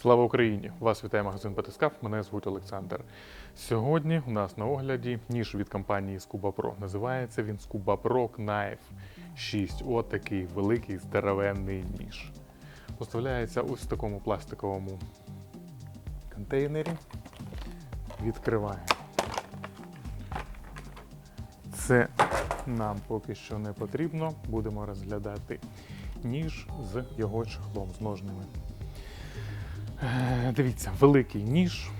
Слава Україні! Вас вітає магазин Батискаф. Мене звуть Олександр. Сьогодні у нас на огляді ніж від компанії Scuba Pro. Називається він Scuba Pro Knife 6. От такий великий здоровенний ніж. Поставляється ось в такому пластиковому контейнері. Відкриваємо. Це нам поки що не потрібно. Будемо розглядати ніж з його чехлом, з ножними. Е, Дивіться, великий ніж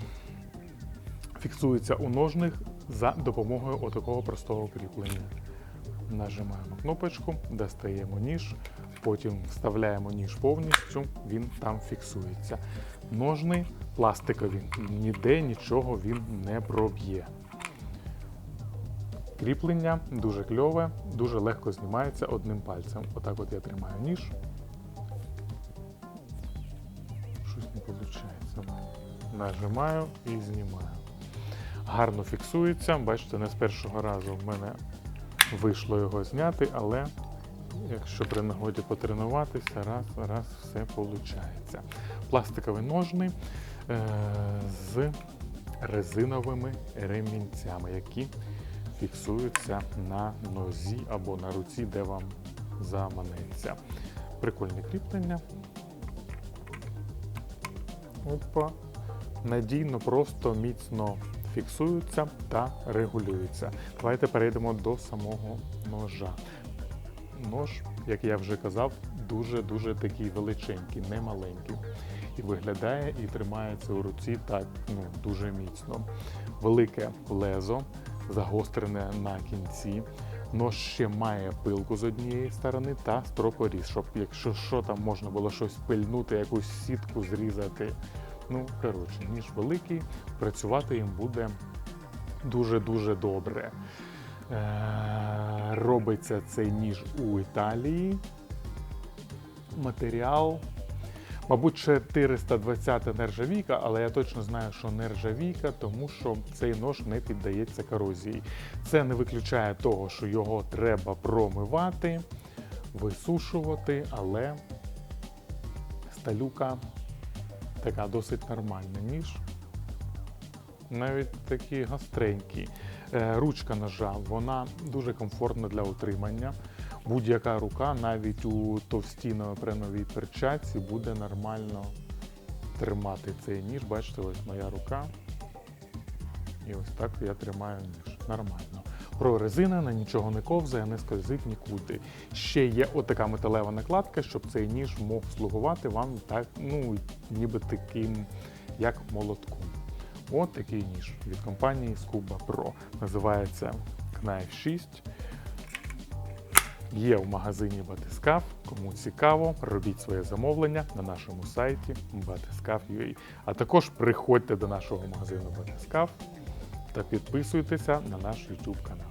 фіксується у ножних за допомогою отакого простого кріплення. Нажимаємо кнопочку, достаємо ніж, потім вставляємо ніж повністю, він там фіксується. Ножни пластикові, ніде нічого він не проб'є. Кріплення дуже кльове, дуже легко знімається одним пальцем. Отак от я тримаю ніж. Нажимаю і знімаю. Гарно фіксується. Бачите, не з першого разу в мене вийшло його зняти, але якщо при нагоді потренуватися, раз, раз все виходить. Пластикові ножни е- з резиновими ремінцями, які фіксуються на нозі або на руці, де вам заманеться. Прикольне кріплення. Опа. Надійно, просто міцно фіксуються та регулюються. Давайте перейдемо до самого ножа. Нож, як я вже казав, дуже-дуже такий величенький, не маленький. І виглядає і тримається у руці так ну, дуже міцно. Велике лезо, загострене на кінці. Нож ще має пилку з однієї сторони та стропоріз, щоб якщо що там можна було щось пильнути, якусь сітку зрізати. Ну, коротше, ніж великий, працювати їм буде дуже-дуже добре. Е, робиться цей ніж у Італії. Матеріал. Мабуть, 420 нержавійка, але я точно знаю, що нержавійка, тому що цей нож не піддається корозії. Це не виключає того, що його треба промивати, висушувати, але сталюка така досить нормальна ніж. Навіть такі гостренькі. Е, Ручка ножа, вона дуже комфортна для утримання. Будь-яка рука, навіть у товстій неопреновій перчатці, буде нормально тримати цей ніж. Бачите, ось моя рука. І ось так я тримаю ніж. Нормально. Прорезинена, нічого не ковзає, не скользить нікуди. Ще є отака металева накладка, щоб цей ніж мог слугувати вам так, ну, ніби таким, як молотком. От такий ніж від компанії Scuba Pro. Називається Knife 6. Є в магазині Батискаф. Кому цікаво, робіть своє замовлення на нашому сайті batiscaf.ua. А також приходьте до нашого магазину Батискаф та підписуйтеся на наш YouTube канал.